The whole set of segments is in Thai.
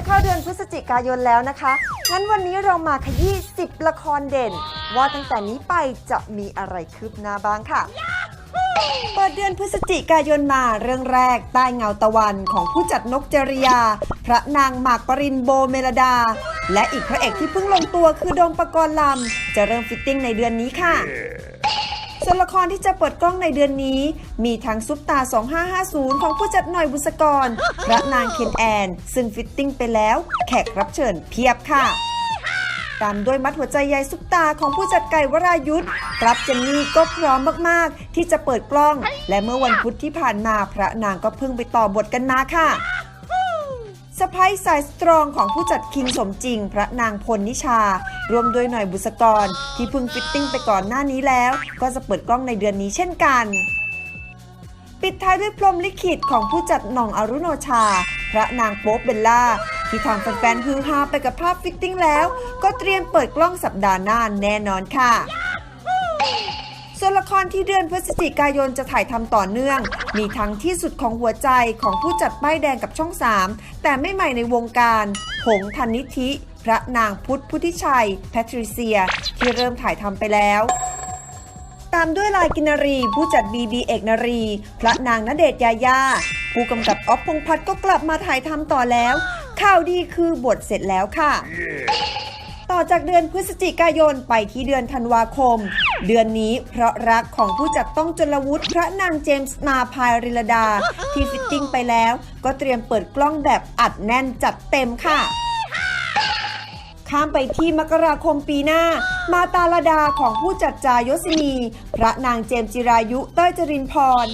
จะเข้าเดือนพฤศจิกายนแล้วนะคะ งั้นวันนี้เรามาขยี้ 10 ละครเด่น ว่าตั้งแต่นี้ไปจะมีอะไรคืบหน้าบ้างค่ะ เปิดเดือนพฤศจิกายนมาเรื่องแรกใต้เงาตะวันของผู้จัดนกจริยา พระนางหมากปรินโบเมลดา และอีกพระเอกที่เพิ่งลงตัวคือโดมปกรณ์ลำ จะเริ่มฟิตติ้งในเดือนนี้ค่ะ ส่วนละครที่จะเปิดกล้องในเดือนนี้ มีทั้งซุปตา 2550 ของผู้จัดหน่อยบุษกร พระนางเคนแอน ซึ่งฟิตติ้งไปแล้ว แขกรับเชิญเพียบค่ะ ตามด้วยมัดหัวใจยายซุปตาของผู้จัดไก่วรายุทธ์รับเจนนี่ก็พร้อมมากๆ ที่จะเปิดกล้อง และเมื่อวันพุธที่ผ่านมาพระนางก็เพิ่งไปต่อบทกันมาค่ะ สไปซ์สายสตรองของผู้จัดคิงสมจริง พระนางพลนิชา รวมด้วยหน่อยบุษกร ที่เพิ่งฟิตติ้งไปก่อนหน้านี้แล้ว ก็จะเปิดกล้องในเดือนนี้เช่นกัน ปิดท้ายด้วยพรมลิขิตของผู้จัดหน่องอรุโนชา พระนางโป๊ปเบลล่า ที่ทำแฟนๆฮือฮาไปกับภาพฟิตติ้งแล้ว ก็เตรียมเปิดกล้องสัปดาห์หน้าแน่นอนค่ะ ส่วนละครที่เดือนพฤศจิกายนจะถ่ายทำต่อเนื่อง มีทั้งที่สุดของหัวใจของผู้จัดป้ายแดงกับช่อง 3 แต่ไม่ใหม่ในวงการหงธนิธิ พระนางพุทธพุทธิชัย แพทริเซีย ที่เริ่มถ่ายทำไปแล้วตามด้วยลายกินารี ผู้จัดบีบีเอกนารี พระนางณเดชน์ยายา ผู้กำกับอ๊อฟพงษ์พัฒน์ก็กลับมาถ่ายทำต่อแล้ว ข่าวดีคือบทเสร็จแล้วค่ะต่อ จากเดือนพฤศจิกายนไปที่เดือนธันวาคม เดือนนี้เพราะรักของผู้จัดต้องจลวุฒิพระนางเจมส์มาพายริลดา ที่ฟิตติ้งไปแล้ว ก็เตรียมเปิดกล้องแบบอัดแน่นจัดเต็มค่ะข้ามไปที่มกราคมปีหน้า มาตาลดาของผู้จัดจายศินี พระนางเจมจิรายุเต้ยจรินพร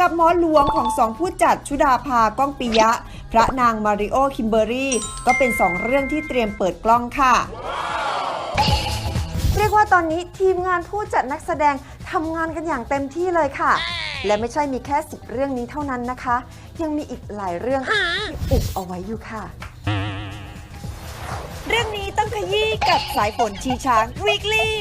กับหมอหลวงของสองผู้จัดชุดาภาก้องปิยะ พระนางมาริโอคิมเบอรี่ก็เป็นสองเรื่องที่เตรียมเปิดกล้องค่ะ เรียกว่าตอนนี้ทีมงานผู้จัดนักแสดงทำงานกันอย่างเต็มที่เลยค่ะ และไม่ใช่มีแค่สิบเรื่องนี้เท่านั้นนะคะ ยังมีอีกหลายเรื่องที่อุบเอาไว้อยู่ค่ะ เรื่องนี้ต้องขยี้กับสายฝนชีช้างวีคลี่